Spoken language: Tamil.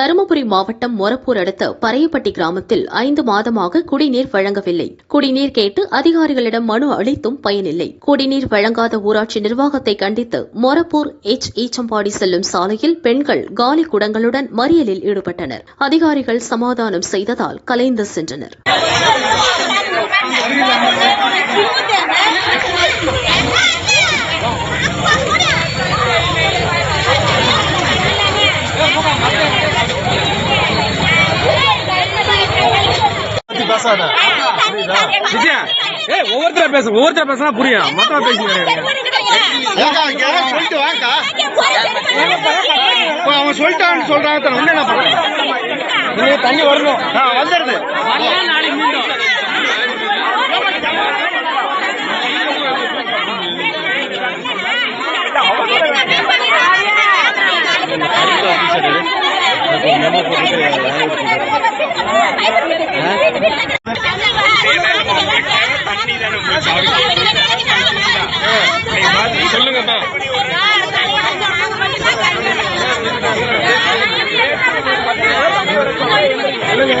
தருமபுரி மாவட்டம் மொரப்பூர் அடுத்த பறையப்பட்டி கிராமத்தில் ஐந்து மாதமாக குடிநீர் வழங்கவில்லை. குடிநீர் கேட்டு அதிகாரிகளிடம் மனு அளித்தும் பயனில்லை. குடிநீர் வழங்காத ஊராட்சி நிர்வாகத்தை கண்டித்து மொரப்பூர் எச். ஈச்சம்பாடி செல்லும் சாலையில் பெண்கள் காலி குடங்களுடன் மறியலில் ஈடுபட்டனர். அதிகாரிகள் சமாதானம் செய்ததால் கலைந்து சென்றனர். பேசாத. விஜயா ஏய் ஒவ்வொருத்தர பேச ஒவ்வொருத்தர பேசினா புரியும். மொத்தமா இங்க சொல்லிட்டு இப்போ அவன் சொல்லிட்டான்னு சொல்றாங்க ஒண்ணு என்ன பண்றது தண்ணி வரணும். வந்துடுது சொல்லுங்கப்பா சொல்லுங்க